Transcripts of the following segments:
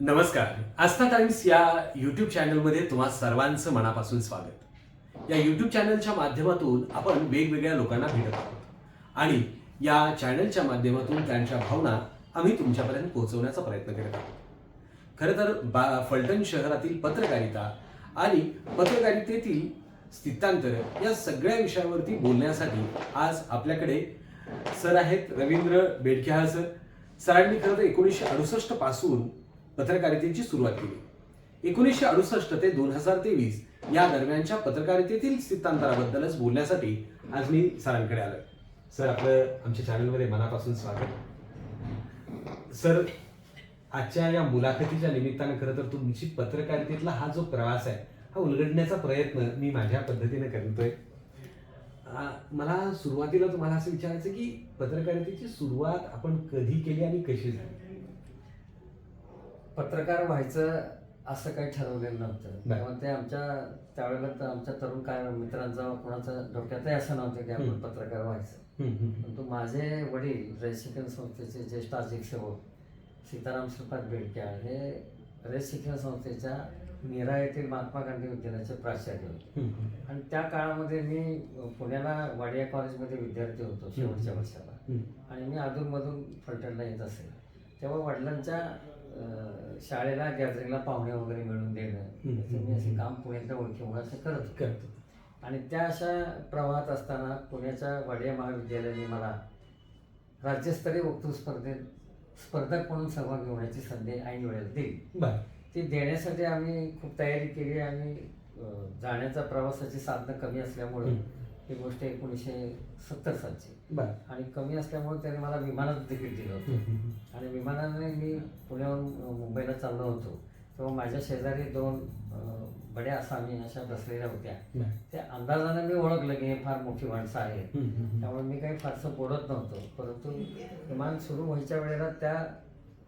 नमस्कार. आस्था टाइम्स या यूट्यूब चॅनलमध्ये तुम्हा सर्वांचं मनापासून स्वागत. या यूट्यूब चॅनलच्या माध्यमातून आपण वेगवेगळ्या लोकांना भेटत आहोत. आणि या चॅनलच्या माध्यमातून त्यांच्या भावना आम्ही तुमच्यापर्यंत पोहोचवण्याचा प्रयत्न करत आहोत. खरं तर बा फलटण शहरातील पत्रकारिता आणि पत्रकारितेतील स्थितांतर या सगळ्या विषयावरती बोलण्यासाठी आज आपल्याकडे सर आहेत रवींद्र बेडखेहा सर. सरांनी खरं तर एकोणीसशे अडुसष्टपासून पत्रकारितेची सुरुवात केली. एकोणीसशे अडुसष्ट ते दोन हजार तेवीस या दरम्यानच्या पत्रकारितेतील स्थितांतराबद्दलच बोलण्यासाठी आज मी सरांकडे आलोय. सर आपलं आमच्या चॅनलमध्ये मनापासून स्वागत. सर आजच्या या मुलाखतीच्या निमित्तानं खरं तर तुमची पत्रकारितेतला हा जो प्रवास आहे हा उलगडण्याचा प्रयत्न मी माझ्या पद्धतीने करतोय. मला सुरुवातीला तुम्हाला असं विचारायचं की पत्रकारितेची सुरुवात आपण कधी केली आणि कशी झाली? पत्रकार व्हायचं असं काही ठरवलेलं नव्हतं. तेव्हा ते आमच्या त्यावेळेला तर आमच्या तरुण काय मित्रांचा कोणाचा डोक्यातही असं नव्हतं की आपण. पत्रकार व्हायचं परंतु माझे वडील रयत शिक्षण संस्थेचे ज्येष्ठ आर्थिक सेवक सीताराम श्रीपाद बेडके हे रयत शिक्षण संस्थेच्या नीरा येथील महात्मा गांधी विद्यालयाचे प्राचार्य होते आणि त्या काळामध्ये मी पुण्याला वाडिया कॉलेजमध्ये विद्यार्थी होतो शेवटच्या. वर्षाला. आणि मी अधूनमधून फलटणला येत असेल तेव्हा वडिलांच्या शाळेला गॅदरिंगला पाहुणे वगैरे मिळून देणं. याचं मी असे काम पुण्यातल्या ओळखीमुळे असं करत. करतो आणि त्या अशा प्रवाहात असताना पुण्याच्या वाडिया महाविद्यालयाने मला राज्यस्तरीय वक्तृत्व स्पर्धेत स्पर्धक म्हणून सहभागी होण्याची संधी ऐन वेळेला दिली ती देण्यासाठी आम्ही खूप तयारी केली आणि जाण्याचा प्रवासाची साधनं कमी असल्यामुळे ही गोष्ट एकोणीसशे सत्तर सालची. बर. आणि कमी असल्यामुळे त्याने मला विमानात तिकीट दिलं होतं. आणि विमानाने मी पुण्याहून मुंबईला चाललो होतो. तेव्हा माझ्या शेजारी दोन बड्या आसामी अशा बसलेल्या होत्या. त्या अंदाजाने मी ओळखलं की हे फार मोठी माणसं आहेत. त्यामुळे मी काही फारसं बोलत नव्हतो. परंतु विमान सुरू व्हायच्या वेळेला त्या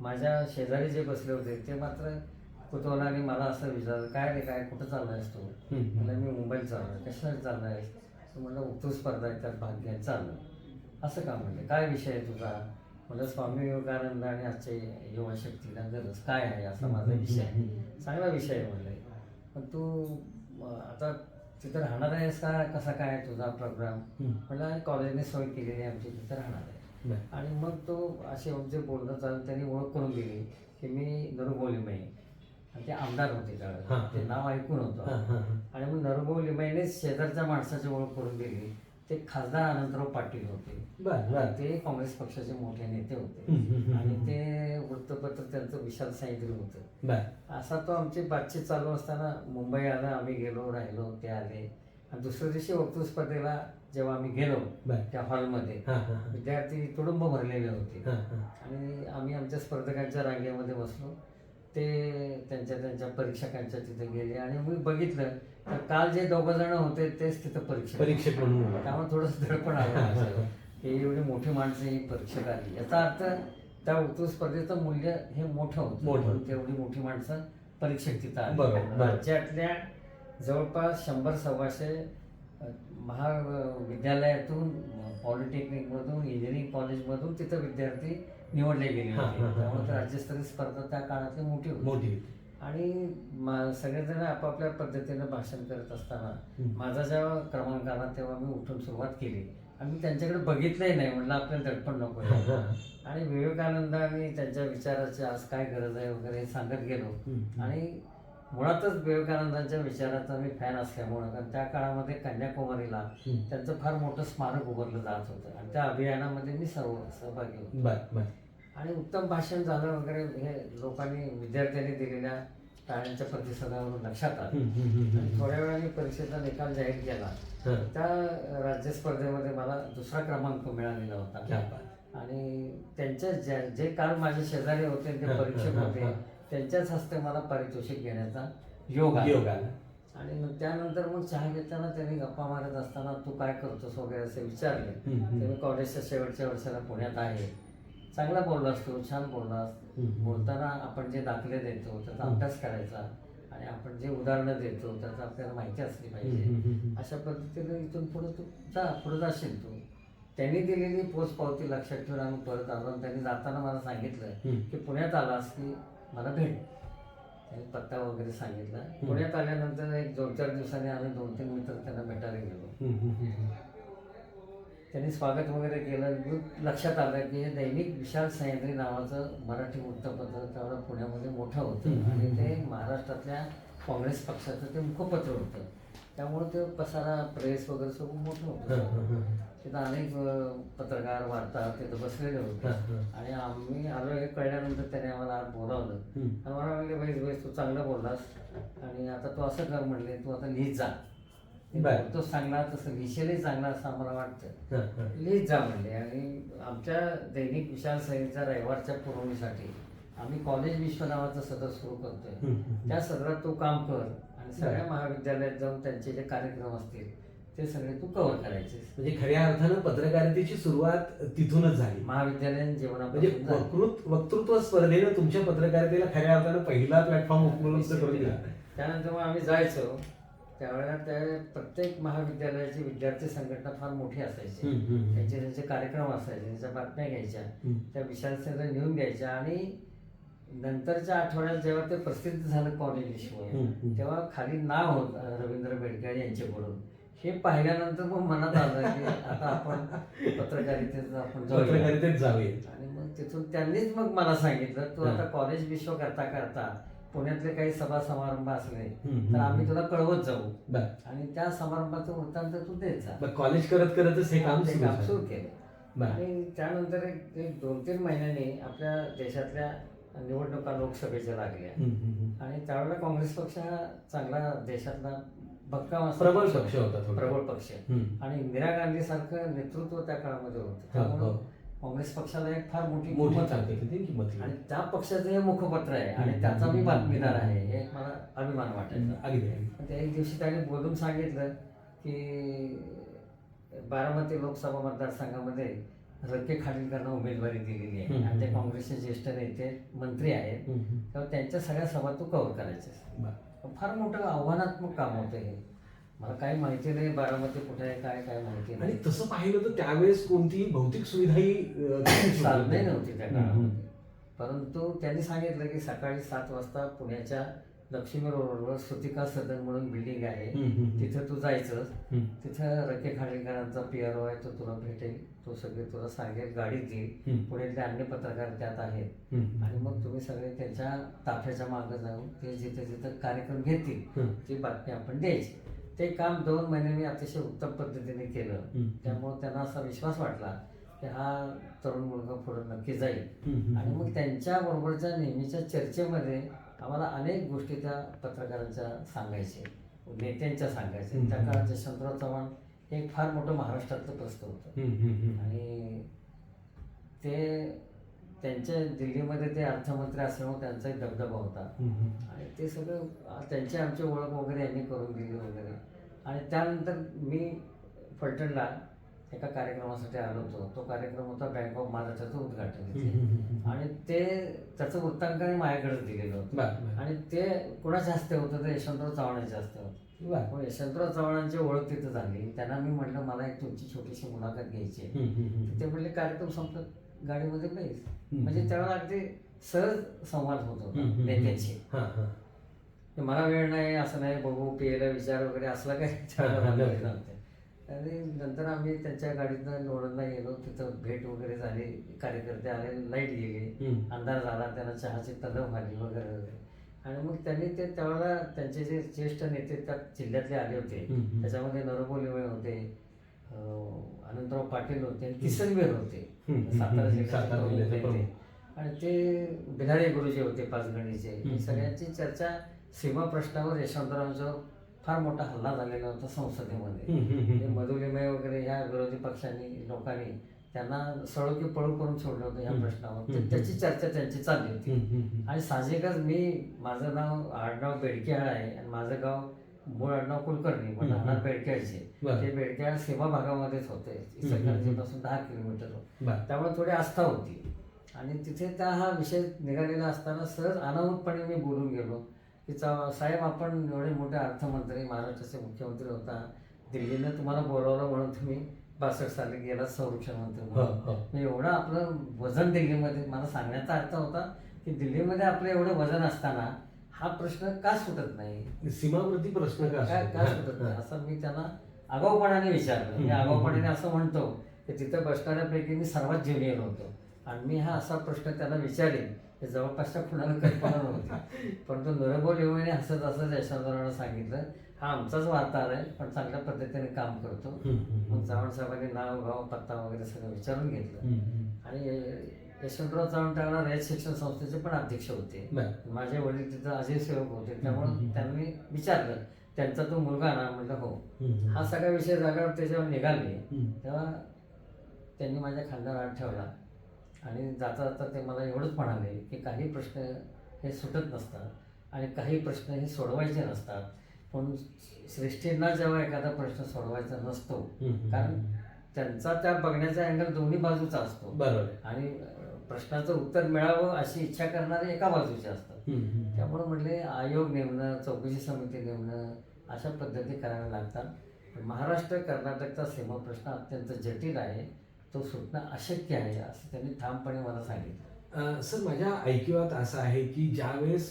माझ्या शेजारी जे बसले होते ते मात्र कुतूहलाने मला असं विचारलं काय रे काय? कुठं चाललायस तू? मी मुंबईत चाललोय. कशासाठी चाललाय तर म्हणलं उक्तू स्पर्धा त्यात भाग घ्यायला चाललं असं का म्हणलं? काय विषय आहे तुझा? म्हणलं स्वामी विवेकानंद आणि आजचे युवा शक्तीला गरज काय आहे असा माझा विषय आहे. चांगला विषय आहे म्हणलं. पण तू आता तिथं राहणार आहेस का? कसा काय आहे तुझा प्रोग्राम आणि कॉलेजने सोय केलेली आहे आमची तिथं राहणार आहे. आणि मग तो असे जे बोलणं चालू त्यांनी ओळख करून दिली की मी नरुभाऊ लिमये आणि ते आमदार होते हा, त्यावेळेला. ते नाव ऐकून होतं. आणि मग नरभाऊ लिमयेनेच शेजारच्या माणसाची ओळख करून दिली. ते खासदार अनंतराव पाटील होते. बर बर. ते काँग्रेस पक्षाचे मोठे नेते होते. हम्म, हम्म, हम्म, आणि हम्म. ते वृत्तपत्र त्यांचं विशाल साईद्री होतं. बर. असा तो आमची बातचीत चालू असताना मुंबई आला आम्ही गेलो राहिलो ते आले. आणि दुसऱ्या दिवशी वक्तृत्व स्पर्धेला जेव्हा आम्ही गेलो बर. त्या हॉलमध्ये हा, हा, हा. विद्यार्थी तुडुंब भरलेले होते. हा, हा. आणि आम्ही आमच्या स्पर्धकांच्या रांगेमध्ये बसलो. ते त्यांच्या त्यांच्या परीक्षकांच्या तिथे गेले आणि मी बघितलं तर काल जे दोघं जण होते तेच तिथं परीक्षक परीक्षक म्हणून त्यामुळे थोडंसं धडपण आलं. हे एवढी मोठी माणसं ही परीक्षक आली याचा अर्थ त्या वक्तृत्व स्पर्धेचं मूल्य हे मोठं होतं. म्हणून तेवढी मोठी माणसं परीक्षक तिथं आली. राज्यातल्या जवळपास शंभर सव्वाशे महाविद्यालयातून पॉलिटेक्निकमधून इंजिनिअरिंग कॉलेजमधून तिथं विद्यार्थी निवडले गेले हा, हा, होते हा, त्यामुळे हा. राज्यस्तरीय स्पर्धा त्या काळातली मोठी होती मोठी आणि मा- सगळेजण आपापल्या पद्धतीनं भाषण करत असताना. माझा जेव्हा क्रमांक आला तेव्हा मी उठून सुरुवात केली आणि मी त्यांच्याकडे बघितलंही नाही म्हणलं आपल्याला दडपण नको आहे. आणि विवेकानंद आणि त्यांच्या विचाराची आज काय गरज आहे वगैरे हे सांगत गेलो. आणि मुळातच विवेकानंदांच्या विचाराचा मी फॅन असल्यामुळं कारण त्या काळामध्ये कन्याकुमारीला. त्यांचं फार मोठं स्मारक उभारलं जात होतं आणि त्या अभियानामध्ये मी सर्व सहभागी होतो आणि उत्तम भाषण झालं वगैरे हे लोकांनी विद्यार्थ्यांनी दिलेल्या टाळ्यांच्या प्रतिसादावरून लक्षात आलं. थोड्या वेळाने परीक्षेचा निकाल जाहीर केला. त्या राज्य स्पर्धेमध्ये मला दुसरा क्रमांक मिळालेला होता. आणि त्यांच्या ज्या जे काल माझे शेजारी होते ते हा, त्यांच्याच हस्ते मला पारितोषिक घेण्याचा योग आला. योग आला आणि मग त्यानंतर मग चहा घेताना त्यांनी गप्पा मारत असताना तू काय करतोस वगैरे असे विचारले हम्म, हम्म. ते मी कॉलेजच्या शेवटच्या वर्षाला पुण्यात आहे चांगला बोललास तू छान बोललास हम्म. बोलताना आपण जे दाखले देतो त्याचा हम्म. अभ्यास करायचा आणि आपण जे उदाहरणं देतो त्याचा आपल्याला माहिती असली हम्म, पाहिजे हम्म, हम्म. अशा पद्धतीने इथून पुढे तू जा पुढे जाशील तू त्यांनी दिलेली पोच पावती लक्षात ठेवून आम्ही परत आलो आणि त्यांनी जाताना मला सांगितलं हम्म. की पुण्यात आलास की मला भेट. त्यांनी पत्ता वगैरे सांगितला. पुण्यात आल्यानंतर एक दोन चार दिवसांनी आम्ही दोन तीन मित्र त्यांना भेटायला गेलो. त्यांनी स्वागत वगैरे केलं. लक्षात आलं की हे दैनिक विशाल सह्याद्री नावाचं मराठी वृत्तपत्र त्यावेळेला पुण्यामध्ये मोठं होतं. आणि ते महाराष्ट्रातल्या काँग्रेस पक्षाचं ते मुखपत्र होतं. त्यामुळे ते पसारा प्रेस वगैरे सगळं मोठं होतं. तिथं अनेक पत्रकार वार्ताहर तिथं बसलेले होते. आणि आम्ही आलो हे कळल्यानंतर त्याने आम्हाला आत बोलावलं. आणि मला म्हणले बैस बैस तू चांगलं बोललास आणि आता तू असं कर म्हणले तू आता लिहित जा. तो चांगला तसं लिहिशेलही चांगला असं आम्हाला वाटतं. लिहित जा म्हणले आणि आमच्या दैनिक विशाल सहितच्या रविवारच्या पुरवणीसाठी आम्ही कॉलेज विश्व नावाचं सदर सुरू करतोय. त्या सदरात तू काम कर आणि सगळ्या महाविद्यालयात जाऊन त्यांचे जे कार्यक्रम असतील ते सगळे तू कव्हर करायचे म्हणजे खऱ्या अर्थानं पत्रकारितेची सुरुवात तिथूनच झाली महाविद्यालयीन म्हणजे जीवनापासून झाली. वकृत वक्तृत्व स्पर्धेनं तुमच्या पत्रकारितेला खऱ्या अर्थानं पहिला प्लॅटफॉर्म उपलब्ध करून दिला त्यानंतर मग आम्ही जायचो त्यावेळेला त्या प्रत्येक महाविद्यालयाची विद्यार्थी संघटना फार मोठी असायची. त्यांचे त्यांचे कार्यक्रम असायचे त्यांच्या बातम्या घ्यायच्या. त्या विशाल सगळं नेऊन घ्यायच्या आणि नंतरच्या आठवड्यात जेव्हा ते प्रसिद्ध झालं कॉलेज विश्व. तेव्हा खाली नाव होतं रवींद्र बेडकर यांच्याकडून हे पाहिल्यानंतर मग मनात आलं की आता आपण पत्रकारितेत आपण जाऊया पत्रकारितेत जावे आणि मग तिथून त्यांनीच मग मला सांगितलं तू. आता कॉलेज विश्व करता करता पुण्यातले काही सभा समारंभ असले तर आम्ही. तुला कळवत जाऊ बर आणि त्या समारंभाचं वृत्तांत तू देत जा मग कॉलेज करत करतच हे काम ते सुरू काम झालं. सुरू केलं बर आणि त्यानंतर एक एक दोन तीन महिन्यांनी आपल्या देशातल्या निवडणुका लोकसभेच्या लागल्या हम्म, हम्म, हम्म. आणि त्यावेळेला काँग्रेस पक्ष हा चांगला देशातला भक्कम प्रबळ पक्ष होता. प्रबळ पक्ष. आणि इंदिरा गांधी सारखं नेतृत्व त्या काळामध्ये होतं हो, त्यामुळे हो. काँग्रेस पक्षाला एक फार मोठी किंमत. आणि त्या पक्षाचं हे मुखपत्र आहे आणि. त्याचा मी बातमीदार आहे हे मला अभिमान वाटायचा अगदी त्या एक दिवशी त्याने बोलून सांगितलं की बारामती लोकसभा मतदारसंघामध्ये रके खाडीलकरांना उमेदवारी दिलेली आहे. आणि ते काँग्रेसचे ज्येष्ठ नेते मंत्री आहेत. तेव्हा त्यांच्या सगळ्या सभा तू कव्हर करायचे. फार मोठं आव्हानात्मक काम होतं हे. मला काही माहिती नाही बारामती कुठे आहे काय काय माहिती आणि नाही. तसं पाहिलं तर त्यावेळेस कोणतीही भौतिक सुविधाही अं, साधने नव्हती त्या हम्म, हम्म. काळामध्ये. परंतु त्यांनी सांगितलं की सकाळी सात वाजता पुण्याच्या लक्ष्मी रोडवर श्रुतिका सदन म्हणून बिल्डिंग आहे. तिथं तू जायचं. तिथं रके खाडेकरांचा पीआरओ आहे तो तुला भेटेल तो सगळे तुला सांगेल गाडीत देईल हम्म. पुण्यातले अन्य पत्रकार त्यात आहेत. आणि मग तुम्ही सगळे त्यांच्या ताफ्याच्या मागं जाऊन ते जिथे जिथं कार्यक्रम घेतील. ती बातमी आपण द्यायची ते काम दोन महिने मी अतिशय उत्तम पद्धतीने केलं. त्यामुळे त्यांना असा विश्वास वाटला की हा तरुण मुलगा पुढे नक्की जाईल. आणि मग त्यांच्या बरोबरच्या नेहमीच्या चर्चेमध्ये आम्हाला अनेक गोष्टी त्या पत्रकारांच्या सांगायचे नेत्यांच्या सांगायचे. त्या काळात यशवंतराव चव्हाण हे एक फार मोठं महाराष्ट्रातलं प्रश्न होतं. आणि ते त्यांच्या दिल्लीमध्ये ते अर्थमंत्री असल्यामुळे त्यांचा एक दबदबा होता. आणि ते सगळं त्यांची आमची ओळख वगैरे यांनी करून दिली वगैरे आणि त्यानंतर मी फलटणला एका कार्यक्रमासाठी आलो होतो. तो कार्यक्रम होता बँक ऑफ महाराष्ट्राचं उद्घाटन. आणि ते त्याचं वृत्तांकन माझ्याकडे दिलेलं होतं. आणि ते कुणाच्या हस्ते होतं? तर यशवंतराव चव्हाणांच्या हस्ते होतं. मग यशवंतराव चव्हाणांची ओळख तिथं झाली. त्यांना मी म्हटलं मला एक तुमची छोटीशी मुलाखत घ्यायची आहे. ते म्हणले कार्यक्रम संपला. गाडीमध्ये हम्म. म्हणजे त्यावेळेला अगदी सहज संवाद होत होता नेत्यांशी. मला वेळ नाही असं नाही बघू पियला विचार वगैरे असला काही त्यावेळेला आणि नंतर आम्ही त्यांच्या गाडीतनं लोणंदला गेलो. तिथं भेट वगैरे झाली. कार्यकर्ते आले. लाइट गेली. अंधार झाला. त्यांना चहाची तलव झाली वगैरे वगैरे आणि मग त्यांनी ते त्यावेळेला त्यांचे जे ज्येष्ठ नेते त्या जिल्ह्यातले आले होते. त्याच्यामध्ये नरबोल लिमये होते. अनंतराव पाटील होते. आणि किसनबेर होते. सातारा. प्रमुख. आणि ते बिलारे गुरुजी होते पाचगणीचे. सगळ्यांची चर्चा सीमा प्रश्नावर यशवंतरावांच्यावर फार मोठा हल्ला झालेला होता संसदेमध्ये. मधुलिमय वगैरे ह्या विरोधी पक्षांनी लोकांनी त्यांना सळो की पळू करून सोडलं होतं हम्म. प्रश्नावर त्याची चर्चा त्यांची चालली होती. आणि साहजिकच मी माझं नाव आडनाव बेडकेहाळ आहे आणि माझं गाव मूळ आडनाव कुलकर्णी पण. राहणार बरं. ते बेडकेहाळ सीमा भागामध्येच होते. इचलकरंजीपासून दहा किलोमीटर. त्यामुळे थोडी आस्था होती आणि तिथे त्या हा विषय निघालेला असताना सहज अनाहूतपणे मी बोलून गेलो की चा- साहेब आपण एवढे मोठे अर्थमंत्री महाराष्ट्राचे मुख्यमंत्री होता. दिल्लीनं तुम्हाला बोलावलं म्हणून तुम्ही बासष्ट साली गेला संरक्षण मंत्री एवढं आपलं वजन दिल्लीमध्ये मला सांगण्याचा अर्थ होता की दिल्लीमध्ये आपलं एवढं वजन असताना हा प्रश्न का सुटत नाही? सीमावर्ती प्रश्न का? काय सुटत नाही? असं मी त्यांना आगाऊपणाने विचारलं. मी. आगाऊपणाने असं म्हणतो की तिथं बसणाऱ्यापैकी मी सर्वात ज्युनियर होतो. आणि मी हा असा प्रश्न त्यांना विचारेन हे जवळपासच्या कुणाला कल्पना नव्हती. परंतु नरबोल येऊने हसत हसत यशवंतरावांना सांगितलं हा आमचाच वार्ताहर आहे पण चांगल्या पद्धतीने काम करतो. मग चव्हाण साहेबांनी नाव गाव पत्ता वगैरे सगळं विचारून घेतलं. आणि यशवंतराव चव्हाण त्यावेळेला रयत शिक्षण संस्थेचे पण अध्यक्ष होते. माझे वडील तिथं अजय सेवक होते. त्यामुळे त्यांनी विचारलं त्यांचा तो मुलगा ना? म्हटलं हो. हा सगळा विषय जागावर त्याच्यावर निघाले. तेव्हा त्यांनी माझ्या खांद्यावर हात ठेवला. आणि जाता जाता ते मला एवढंच म्हणाले की काही प्रश्न हे सुटत नसतात आणि काही प्रश्न हे सोडवायचे नसतात पण श्रेष्ठींना जेव्हा एखादा प्रश्न सोडवायचा नसतो. कारण त्यांचा त्या बघण्याचा अँगल दोन्ही बाजूचा असतो बरोबर. आणि प्रश्नाचं उत्तर मिळावं अशी इच्छा करणारे एका बाजूचे असतात. त्यामुळे म्हणले आयोग नेमणं चौकशी समिती नेमणं अशा पद्धती कराव्या लागतात महाराष्ट्र कर्नाटकचा सीमा प्रश्न अत्यंत जटिल आहे तो सुटणं अशक्य आहे असं त्यांनी ठामपणे मला सांगितलं. सर माझ्या ऐकिवात असं आहे की ज्यावेळेस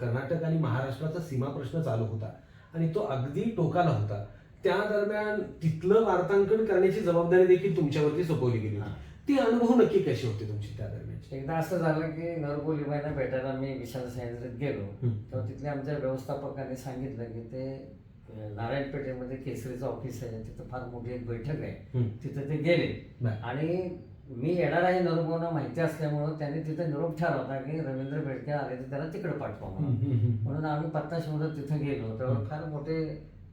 कर्नाटक आणि महाराष्ट्राचा सीमा प्रश्न चालू होता आणि तो अगदी टोकाला होता त्या दरम्यान तिथलं वार्तांकन करण्याची जबाबदारी देखील तुमच्यावरती सोपवली गेली ते अनुभव नक्की कसे होते तुमचे त्या दरम्यानचे? एकदा असं झालं की नरगोल लिबाईना भेटायला मी विशाल सह्याद्रीत गेलो. तेव्हा तिथल्या आमच्या व्यवस्थापकाने सांगितलं की ते नारायणपेठेमध्ये केसरीचं ऑफिस आहे तिथं फार मोठी एक बैठक आहे. तिथं ते गेले. आणि मी येणार आहे नरगोना माहिती असल्यामुळं त्यांनी तिथं निरोप होता की रवींद्र बेडके आले तर त्याला तिकडे पाठवा म्हणून. म्हणून आम्ही पत्ता शोधत तिथं गेलो तेव्हा फार मोठे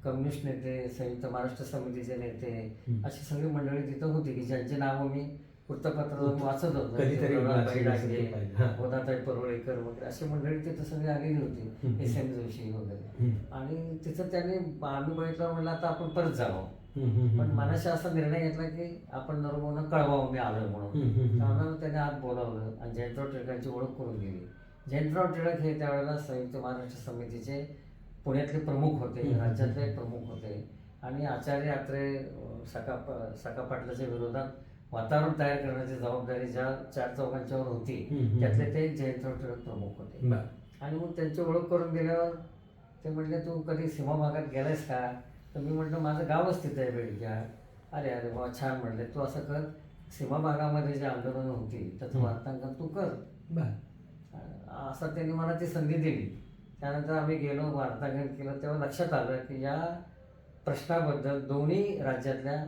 कम्युनिस्ट नेते संयुक्त महाराष्ट्र समितीचे नेते. अशी सगळी मंडळी तिथं होती की ज्यांची नावं मी वृत्तपत्रातून वाचत होतो कधीतरी परोळेकर वगैरे अशी मंडळी तिथं सगळी आलेली होती. एस एम जोशी वगैरे. आणि तिथं त्यांनी आम्ही बघितलं म्हणलं आता आपण परत जावं पण. मनाशी असा निर्णय घेतला की आपण नरमोनं कळवावं मी आलोय म्हणून. त्यामुळे त्याने आत बोलावलं आणि जयंतराव टिळकांची ओळख करून दिली जयंतराव टिळक हे त्यावेळेला संयुक्त महाराष्ट्र समितीचे पुण्यातले प्रमुख होते. राज्यातले प्रमुख होते आणि आचार्य आत्रे अं, सका प- सका पाटलाच्या विरोधात वातावरण तयार करण्याची जबाबदारी ज्या चार चौघांच्यावर होती. त्यातले ते जयंतराव टिळक प्रमुख होते. आणि मग त्यांची ओळख करून दिल्यावर ते म्हणले तू कधी सीमा भागात गेलायस का? तर मी म्हटलं माझं गावच तिथं आहे बेडक्या अरे अरे बाबा छान म्हणले. तू असं कर सीमा भागामध्ये जी आंदोलनं होती त्याचं. वार्तांकन तू कर. असं त्यांनी मला ती संधी दिली. त्यानंतर आम्ही गेलो वार्तांकन केलं तेव्हा लक्षात आलं की या प्रश्नाबद्दल दोन्ही राज्यातल्या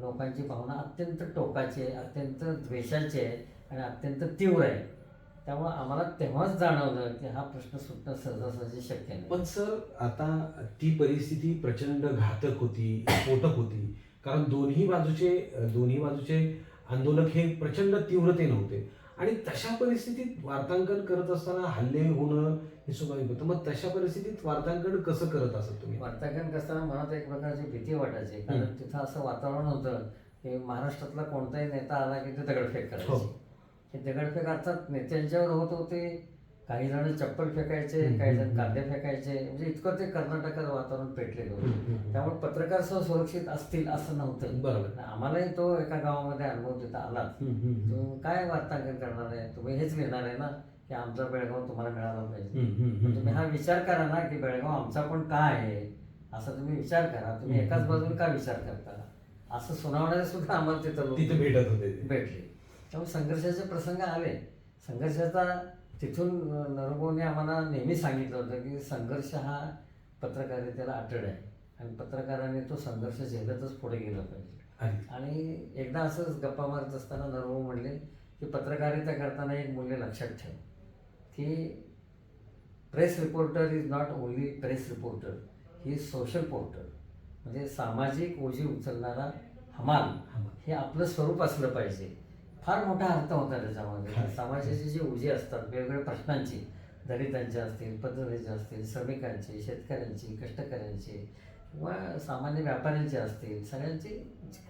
लोकांची भावना अत्यंत टोकाची आहे अत्यंत द्वेषाची आहे आणि अत्यंत तीव्र आहे. त्यामुळे आम्हाला तेव्हाच जाणवलं की हा प्रश्न सुटणं सहजासहजी शक्य नाही. पण सर आता ती परिस्थिती प्रचंड घातक होती स्फोटक होती. कारण दोन्ही बाजूचे दोन्ही बाजूचे आंदोलक हे प्रचंड तीव्रते नव्हते आणि तशा परिस्थितीत वार्तांकन करत असताना हल्ले होणं हे स्वाभाविक होतं. मग तशा परिस्थितीत वार्तांकन कसं करत असत तुम्ही? वार्तांकन करताना मनात एक प्रकारची भीती वाटायची. कारण हं. तिथं असं वातावरण होतं की महाराष्ट्रातला कोणताही नेता आला की ते दगडफेक हो. करायचे. हे. दगडफेक अर्थात नेत्यांच्यावर होत होते. काही जण चप्पल फेकायचे हं, काही हं, जण हं. कांदे फेकायचे. म्हणजे इतकं ते कर्नाटकात वातावरण पेटलेलं हं, होतं हं, हं. त्यामुळे पत्रकार सह सुरक्षित असतील असं नव्हतं. बरोबर. आम्हालाही तो एका गावामध्ये अनुभव तिथं आला हं, हं, हं. तुम्ही काय वार्तांकन करणार आहे? तुम्ही हेच लिहिणार आहे ना? की आमचा बेळगाव तुम्हाला मिळाला पाहिजे. तुम्ही हा विचार करा ना की बेळगाव आमचा पण काय आहे असा तुम्ही विचार करा तुम्ही. एकाच बाजूने का विचार करता असं सुनावणारे सुद्धा आम्हाला तिथं तिथे भेटत होते ते. भेटले त्यामुळे संघर्षाचे प्रसंग आले संघर्षाचा तिथून नरभोने आम्हाला नेहमी सांगितलं होतं की संघर्ष हा पत्रकारितेला अटळ आहे आणि पत्रकाराने तो संघर्ष झेलतच पुढे गेला पाहिजे. आणि एकदा असंच गप्पा मारत असताना नरभो म्हणले की पत्रकारिता करताना एक मूल्य लक्षात ठेव की press reporter is not only press reporter he is social porter म्हणजे सामाजिक ओझी उचलणारा हमाल हे आपलं स्वरूप असलं पाहिजे. फार मोठा अर्थ होता त्याच्यामध्ये. समाजाची जी ओझी असतात वेगवेगळ्या प्रश्नांची दलितांची असतील पद्धतीचे असतील श्रमिकांची शेतकऱ्यांची कष्टकऱ्यांची किंवा सामान्य व्यापाऱ्यांची असतील सगळ्यांची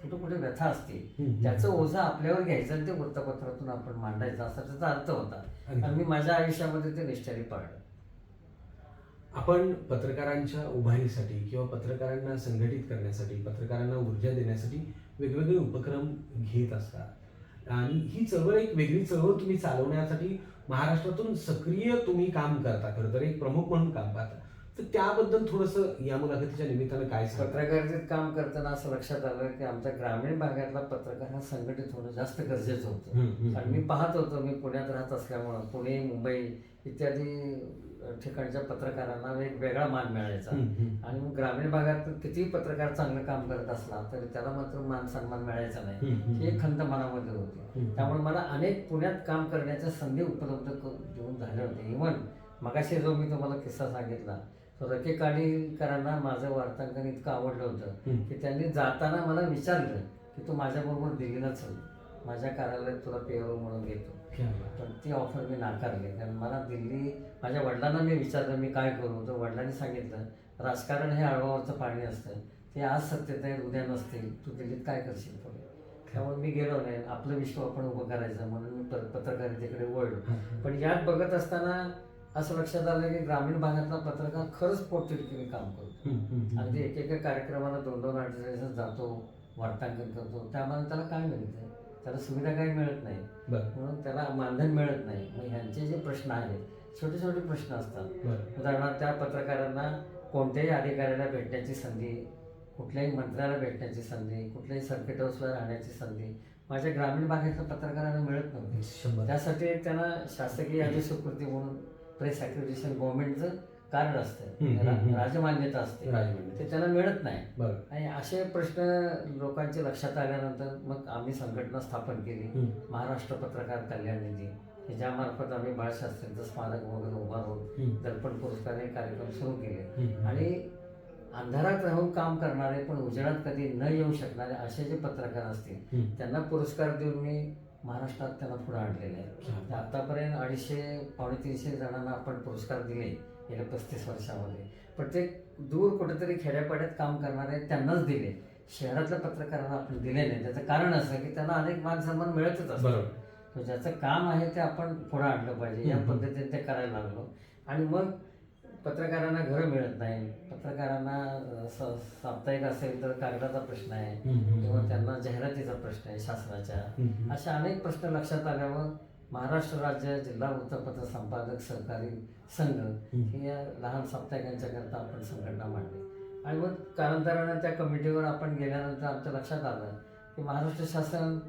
कुठे कुठे व्यथा असतील. त्याचं ओझं आपल्यावर घ्यायचं आणि ते वृत्तपत्रातून आपण मांडायचं असा त्याचा अर्थ होता. आणि मी माझ्या आयुष्यामध्ये ते निष्ठाने पाळलं आपण पत्रकारांच्या उभारणीसाठी किंवा पत्रकारांना संघटित करण्यासाठी पत्रकारांना ऊर्जा देण्यासाठी वेगवेगळे उपक्रम घेत असतात आणि ही चळवळ एक वेगळी चळवळ तुम्ही चालवण्यासाठी महाराष्ट्रातून सक्रिय तुम्ही काम करता खरं तर एक प्रमुख म्हणून काम पाहता तर त्याबद्दल थोडस या मुलाखतीच्या निमित्तानं काय पत्रकारितेत काम करताना असं लक्षात आलं की आमच्या ग्रामीण भागातला पत्रकार हा संघटित होणं जास्त गरजेचं होतं. आणि मी पाहत होतो मी पुण्यात राहत असल्यामुळं पुणे मुंबई इत्यादी ठिकाणच्या पत्रकारांना एक वेगळा मान मिळायचा. आणि मग ग्रामीण भागात कितीही पत्रकार चांगलं काम करत असला तरी त्याला मात्र मान सन्मान मिळायचा नाही. ही एक खंत मनामध्ये होती. त्यामुळे मला अनेक पुण्यात काम करण्याच्या संधी उपलब्ध देऊन झाल्या होत्या इव्हन मगाशी जो मी तुम्हाला किस्सा सांगितला रके काडीकरांना माझं वार्तांकन इतकं आवडलं होतं की त्यांनी जाताना मला विचारलं की तू माझ्याबरोबर दिल्लीला चल. माझ्या कार्यालयात तुला पेअर म्हणून घेतो. पण ती ऑफर मी नाकारली. कारण मला दिल्ली माझ्या वडिलांना मी विचारलं मी काय करू? तर वडिलांनी सांगितलं राजकारण हे आळवावरचं पाणी असतं. ते आज सत्तेत आहे उद्या नसते तू दिल्लीत काय करशील पुढे? त्यामुळे मी गेलो नाही. आपलं विश्व आपण उभं करायचं म्हणून मी पत्रकारितेकडे वळलो. पण यात बघत असताना असं लक्षात आलं की ग्रामीण भागातला पत्रकार खरंच पोटतिडकीने काम करतो. अगदी एक एका कार्यक्रमाला दोन दोन अडचणीस जातो वार्तांकन करतो त्यामध्ये त्याला काय मिळतं त्याला सुविधा काही मिळत नाही. म्हणून त्याला मानधन मिळत नाही. मग ह्यांचे जे प्रश्न आहेत छोटे छोटे प्रश्न असतात. उदाहरणार्थ त्या पत्रकारांना कोणत्याही अधिकाऱ्याला भेटण्याची संधी कुठल्याही मंत्र्याला भेटण्याची संधी कुठल्याही सर्किट हाऊसला राहण्याची संधी माझ्या ग्रामीण भागातल्या पत्रकारांना मिळत नव्हती. त्यासाठी त्यांना शासकीय अधिस्वीकृती म्हणून प्रेस ॲक्रिडिशन गव्हर्नमेंटचं कार्ड असतं. हम्म. राजमान्यता असते. राजमान्यता. ते त्यांना मिळत नाही. बरं. आणि असे प्रश्न लोकांचे लक्षात आल्यानंतर मग आम्ही संघटना स्थापन केली. महाराष्ट्र पत्रकार कल्याण निधी. की ज्यामार्फत आम्ही बाळशास्त्रींचं स्मारक वगैरे उभारून दर्पण पुरस्कार हे कार्यक्रम सुरू केले. आणि अंधारात राहून काम करणारे पण उजेडात कधी न येऊ शकणारे असे जे पत्रकार असतील त्यांना पुरस्कार देऊन मी महाराष्ट्रात त्यांना पुढे आणलेले आहे. तर आतापर्यंत अडीचशे पावणे तीनशे जणांना आपण पुरस्कार दिले गेल्या पस्तीस वर्षामध्ये. पण ते दूर कुठेतरी खेड्यापाड्यात काम करणारे त्यांनाच दिले. शहरातल्या पत्रकारांना आपण दिले नाही. त्याचं कारण असं की त्यांना अनेक मान सन्मान मिळतच तर ज्याचं काम आहे ते आपण पुढे आणलं पाहिजे. या. पद्धतीने ते करायला लागलो. आणि मग पत्रकारांना घरं मिळत नाही. पत्रकारांना साप्ताहिक असेल तर कागदाचा प्रश्न आहे किंवा त्यांना जाहिरातीचा प्रश्न आहे शासनाच्या. अशा अनेक प्रश्न लक्षात आल्यावर महाराष्ट्र राज्य जिल्हा वृत्तपत्र संपादक सहकारी संघ ही या लहान साप्ताहिकांच्या करता आपण संघटना मांडली. आणि मग कालांतरानं त्या कमिटीवर आपण गेल्यानंतर आमच्या लक्षात आलं की महाराष्ट्र शासन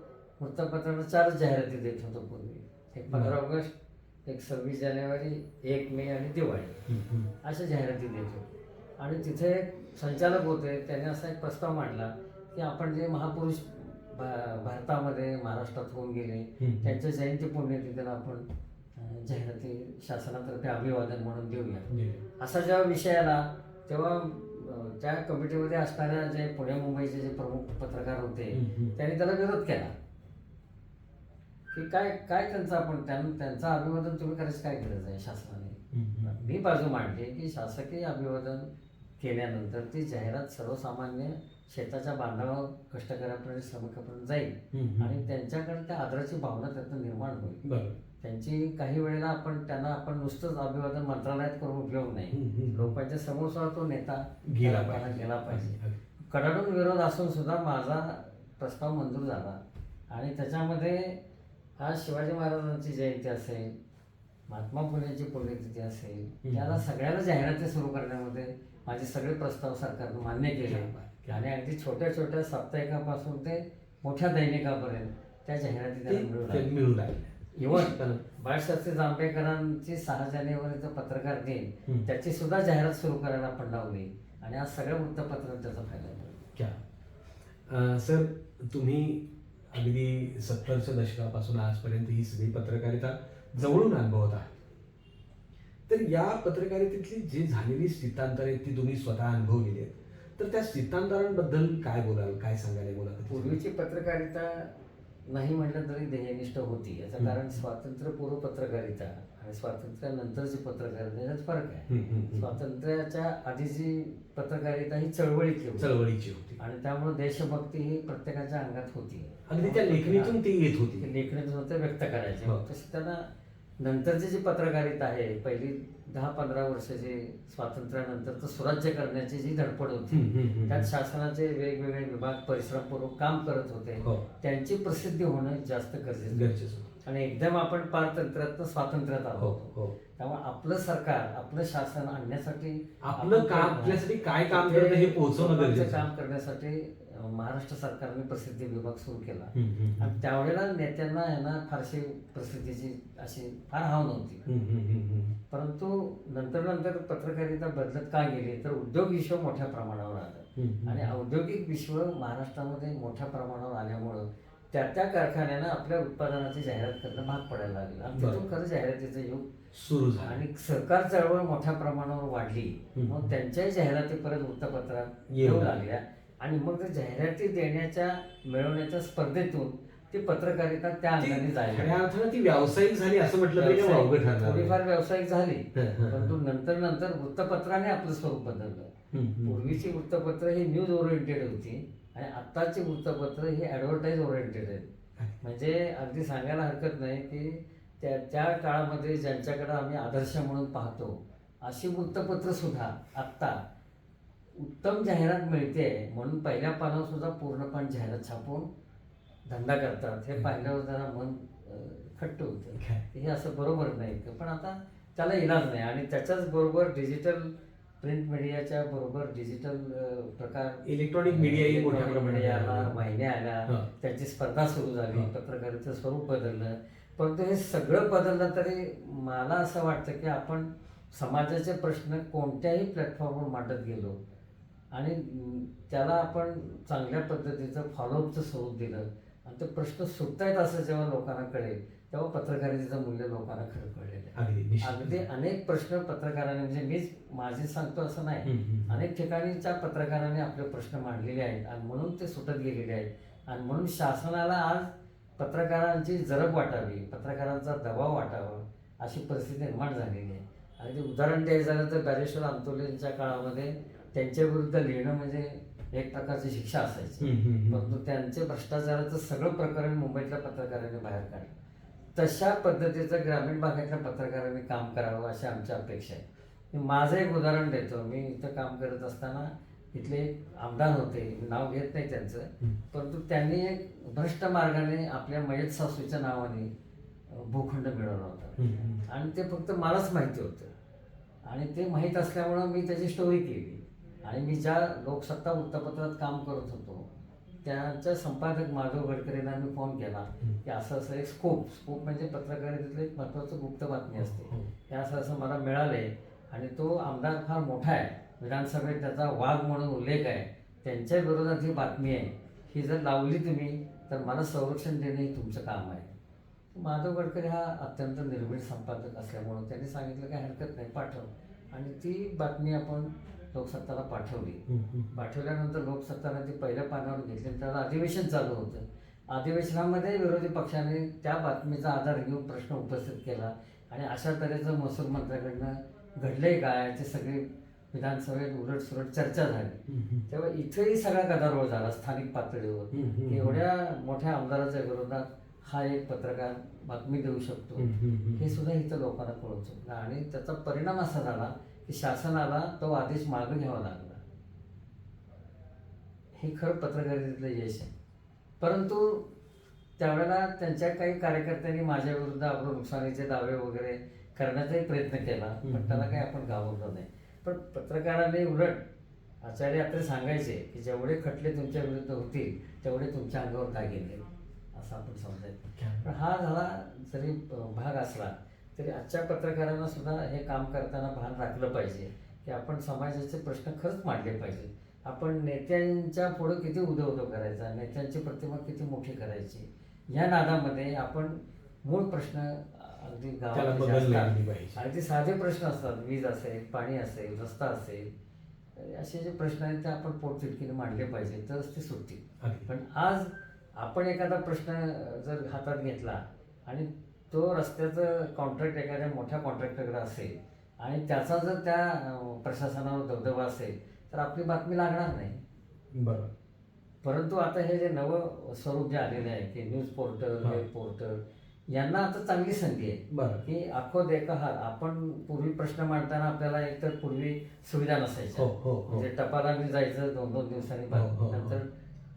वृत्तपत्राला चार जाहिराती देत होतं पूर्वी. एक पंधरा ऑगस्ट एक सव्वीस जानेवारी एक मे आणि दिवाळी अशा जाहिराती देत. आणि तिथे एक संचालक होते त्याने असा एक प्रस्ताव मांडला की आपण जे महापुरुष भारतामध्ये महाराष्ट्रात होऊन गेले त्यांच्या जयंती पुण्यतिथीला आपण जाहिराती शासनातर्फे अभिवादन म्हणून देऊया. असा जेव्हा विषय आला तेव्हा त्या कमिटीमध्ये असणाऱ्या जे पुणे मुंबईचे जे प्रमुख पत्रकार होते त्यांनी त्याला विरोध केला. की काय काय त्यांचं आपण त्यां- त्यांचं अभिवादन तुम्ही करायची काय गरज आहे शासनाने? मी बाजू मांडली की शासकीय अभिवादन केल्यानंतर ती जाहिरात सर्वसामान्य शेताच्या बांधावर कष्टकऱ्यापर्यंत श्रमिकापर्यंत जाईल. आणि त्यांच्याकडे त्या आदराची भावना त्यातून निर्माण होईल. त्यांची काही वेळेला आपण त्यांना आपण नुसतंच अभिवादन मंत्रालयात करून उपयोग नाही. लोकांच्या समोर तो नेता गेला. गेला पाहिजे. कडाडून विरोध असून सुद्धा माझा प्रस्ताव मंजूर झाला. आणि त्याच्यामध्ये आज शिवाजी महाराजांची जयंती असेल महात्मा फुलेंची पुण्यतिथी असेल. त्याला सगळ्याला जाहिराती सुरू करण्यामध्ये माझे सगळे प्रस्ताव सरकारनं मान्य केले. आणि अगदी छोट्या छोट्या साप्ताहिकापासून ते मोठ्या दैनिकापर्यंत त्या जाहिराती त्याला मिळून इव्हन बाळशास्त्री जांभेकरांची सहा जानेवारीचं पत्रकार दिन. त्याची सुद्धा जाहिरात सुरू करायला आपण लावली. आणि आज सगळ्या वृत्तपत्रांना त्याचा फायदा सर तुम्ही अगदी सत्तरच्या दशकापासून आजपर्यंत ही सगळी पत्रकारिता जवळून अनुभवत आहे. तर या पत्रकारितेतली जी झालेली स्थितांतर आहेत ती तुम्ही स्वतः अनुभवलेली आहेत. तर त्या स्थितांतरांबद्दल काय बोलाल काय सांगायला बोलाल? पूर्वीची पत्रकारिता नाही म्हटलं तरी ध्येयनिष्ठ होती. याचं. कारण स्वातंत्र्यपूर्व पत्रकारिता आणि स्वातंत्र्यानंतरची पत्रकारिता याच्यात फरक आहे. स्वातंत्र्याच्या आधीची पत्रकारिता ही चळवळीतली होती. चळवळीची होती. आणि त्यामुळे देशभक्ती ही प्रत्येकाच्या अंगात होती. अगदी त्या लेखणीतून ती येत होती. लेखणीतून ते व्यक्त करायचे. हो. तशी त्यांना नंतरची जी पत्रकारिता आहे पहिली दहा पंधरा वर्षाची स्वातंत्र्यानंतर सुराज्य करण्याची जी धडपड होती. त्यात शासनाचे वेगवेगळे विभाग परिश्रमपूर्वक काम करत होते. हो. त्यांची प्रसिद्धी होणं जास्त गरजेचं गरजेचं आणि एकदम आपण पारतंत्र्यात स्वातंत्र्यात आलो हो हो. त्यामुळे आपलं सरकार आपलं शासन आणण्यासाठी आपलं काम आपल्यासाठी काय काम करतं हे पोहोचवणं. काम करण्यासाठी महाराष्ट्र सरकारने प्रसिद्धी विभाग सुरू केला. आणि त्यावेळेला नेत्यांना आहे ना फारशी प्रसिद्धीची अशी फार हाव नव्हती. परंतु नंतर नंतर पत्रकारिता बदलत का गेली तर उद्योग विश्व मोठ्या प्रमाणावर आलं. आणि औद्योगिक विश्व महाराष्ट्रामध्ये मोठ्या प्रमाणावर आल्यामुळं त्या त्या कारखान्यानं आपल्या उत्पादनाची जाहिरात करणं भाग पडायला लागलं. आणि तिथून. खरं जाहिरातीचं युग सुरू झालं. आणि सहकार चळवळ मोठ्या प्रमाणावर वाढली. मग त्यांच्याही जाहिराती परत वृत्तपत्रात येऊ लागल्या. आणि मग जाहिराती देण्याच्या मिळवण्याच्या स्पर्धेतून ती पत्रकारिता त्या अंगाने जायला खऱ्या लागली. अर्थानं ती व्यावसायिक झाली असं म्हटलं तरी काही वावगं ठरणार नाही. थोडीफार व्यावसायिक झाली परंतु. नंतर नंतर वृत्तपत्राने आपलं स्वरूप बदललं हम्म, हम्म. पूर्वीची वृत्तपत्र ही न्यूज ओरिएंटेड होती आणि आत्ताची वृत्तपत्र ही ॲडव्हर्टाईज ओरिएंटेड आहेत म्हणजे अगदी सांगायला हरकत नाही की त्या त्या काळामध्ये ज्यांच्याकडे आम्ही आदर्श म्हणून पाहतो अशी वृत्तपत्र सुद्धा आत्ता उत्तम जाहिरात मिळते म्हणून पहिल्या पानावर सुद्धा पूर्णपणे जाहिरात छापून धंदा करतात हे पाहिल्यावर जरा मन खट्ट होतं? हे असं बरोबर नाही पण आता त्याला इलाज नाही आणि त्याच्याच बरोबर डिजिटल प्रिंट मीडियाच्या बरोबर डिजिटल प्रकार इलेक्ट्रॉनिक मीडियाही मोठ्या प्रमाणात आला. वाहिन्या आल्या. त्यांची स्पर्धा सुरू झाली. पत्रकारितेचं स्वरूप बदललं परंतु हे सगळं बदललं तरी मला असं वाटतं की आपण समाजाचे प्रश्न कोणत्याही प्लॅटफॉर्मवर मांडत गेलो आणि त्याला आपण चांगल्या पद्धतीचं फॉलोअपचं स्वरूप दिलं. आणि ते प्रश्न सुटतायत असं जेव्हा लोकांना कळेल तेव्हा पत्रकारितेचं मूल्य लोकांना खरं कळलेलं आहे. अगदी अनेक प्रश्न पत्रकारांनी म्हणजे मीच माझे सांगतो असं नाही. अनेक ठिकाणीच्या पत्रकारांनी आपले प्रश्न मांडलेले आहेत आणि म्हणून ते सुटत गेलेले आहेत. आणि म्हणून शासनाला आज पत्रकारांची जरब वाटावी पत्रकारांचा दबाव वाटावा अशी परिस्थिती निर्माण झालेली आहे. आणि ते उदाहरण द्यायचं झालं तर बॅरेश्वर आंतोलेंच्या काळामध्ये त्यांच्या विरुद्ध लिहिणं म्हणजे एक प्रकारची शिक्षा असायची. परंतु त्यांचे भ्रष्टाचाराचं सगळं प्रकरण मुंबईतल्या पत्रकारांनी बाहेर काढलं. तशा पद्धतीचं ग्रामीण भागातल्या पत्रकारांनी काम करावं अशी आमची अपेक्षा आहे. माझं एक उदाहरण देतो. मी इथं काम करत असताना इथले एक आमदार होते. नाव घेत नाही त्यांचं. परंतु त्यांनी एक भ्रष्ट मार्गाने आपल्या मयत सासूच्या नावाने भूखंड मिळवला होता. आणि ते फक्त मलाच माहिती होतं. आणि ते माहीत असल्यामुळं मी त्याची स्टोरी केली. आणि मी ज्या लोकसत्ता वृत्तपत्रात काम करत होतो त्यांच्या संपादक माधव गडकरींना मी फोन केला की असं असं एक स्कोप स्कोप म्हणजे पत्रकारितेतलं एक महत्त्वाचं गुप्त बातमी असते. हो. हे. असं असं मला मिळालंय आणि तो आमदार फार मोठा आहे. विधानसभेत त्याचा वाघ म्हणून उल्लेख आहे. त्यांच्या विरोधात ही बातमी आहे ही जर लावली तुम्ही तर मला संरक्षण देणे हे तुमचं काम आहे. माधव गडकरी हा अत्यंत निर्भीड संपादक असल्यामुळं त्यांनी सांगितलं काही हरकत नाही पाठव. आणि ती बातमी आपण लोकसत्ताला पाठवली. पाठवल्यानंतर लोकसत्ताला ती पहिल्या पानावर घेतली त्याला अधिवेशन चालू होतं अधिवेशनामध्ये विरोधी पक्षाने त्या बातमीचा आधार घेऊन प्रश्न उपस्थित केला आणि अशा तऱ्हेचं महसूल मंत्र्याकडनं घडलंय काय याची सगळी विधानसभेत उलट सुलट चर्चा झाली. तेव्हा इथेही सगळा गदारोळ झाला स्थानिक पातळीवर. की एवढ्या मोठ्या आमदाराच्या विरोधात हा एक पत्रकार बातमी देऊ शकतो. हे सुद्धा इथं लोकांना कळू शकलं आणि त्याचा परिणाम असा झाला शासनाला तो आदेश मागं घ्यावा लागला. हे खरं पत्रकारितेतलं यश आहे. परंतु त्यावेळेला त्यांच्या काही कार्यकर्त्यांनी माझ्या विरुद्ध आपलं नुकसानीचे दावे वगैरे करण्याचाही प्रयत्न केला पण त्याला काही आपण गावरलं नाही. पण पत्रकारांनी उलट आचार्य आपले सांगायचे की जेवढे खटले तुमच्या विरुद्ध होतील तेवढे तुमच्या अंगावर दागिने असं आपण समजायचं. पण हा झाला जरी भाग असला तरी आजच्या पत्रकारांना सुद्धा हे काम करताना भान राखलं पाहिजे की आपण समाजाचे प्रश्न खरंच मांडले पाहिजे. आपण नेत्यांच्या पुढं किती उदो उदो करायचा नेत्यांची प्रतिमा किती मोठी करायची या नादामध्ये आपण मूळ प्रश्न अगदी गावात अगदी साधे प्रश्न असतात वीज असेल पाणी असेल रस्ता असेल असे जे प्रश्न आहेत ते आपण पोटतिडकीने मांडले पाहिजे तरच ते सुटतील. पण आज आपण एखादा प्रश्न जर हातात घेतला आणि तो रस्त्याचं कॉन्ट्रॅक्ट एखाद्या मोठ्या कॉन्ट्रॅक्टरकडे असेल आणि त्याचा जर त्या प्रशासनावर दबदबा असेल तर आपली बातमी लागणार नाही. बरोबर परंतु आता हे जे नवं स्वरूप जे आलेलं आहे की न्यूज पोर्टल हा. वेब पोर्टल यांना आता चांगली संधी आहे. बरं. की आखो देखा हाल आपण पूर्वी प्रश्न मांडताना आपल्याला एकतर पूर्वी सुविधा नसायच्या. हो हो हो. म्हणजे टपालाने जायचं दोन दोन दिवसांनी. नंतर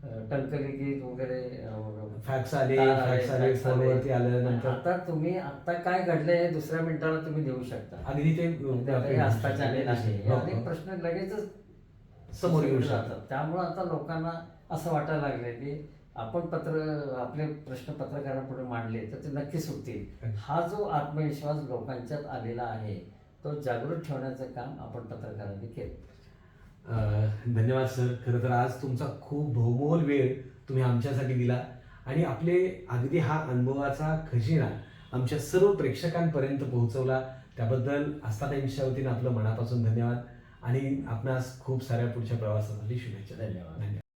अं, टंकली गीत वगैरे फॅक्स आले फॅक्स आले. फोनवरती आलं नंतर आता तुम्ही आता काय घडलंय हे दुसऱ्या मिनिटाला तुम्ही देऊ शकता. अगदी ते हे हो, अनेक हो. प्रश्न लगेचच समोर येऊ शकतात. त्यामुळे आता लोकांना असं वाटायला लागले की आपण पत्र आपले प्रश्न पत्रकारांपुढे मांडले तर ते नक्की सुटतील. हा जो आत्मविश्वास लोकांच्यात आलेला आहे तो जागृत ठेवण्याचं काम आपण पत्रकारांनी केलं. धन्यवाद सर खरं तर आज तुमचा खूप बहुमोल वेळ तुम्ही आमच्यासाठी दिला. आणि आपले अगदी हा अनुभवाचा खजिना आमच्या सर्व प्रेक्षकांपर्यंत पोहोचवला. त्याबद्दल आस्थाताईंच्या वतीनं आपलं मनापासून धन्यवाद. आणि आपणास खूप साऱ्या पुढच्या प्रवासासाठी शुभेच्छा. धन्यवाद. धन्यवाद.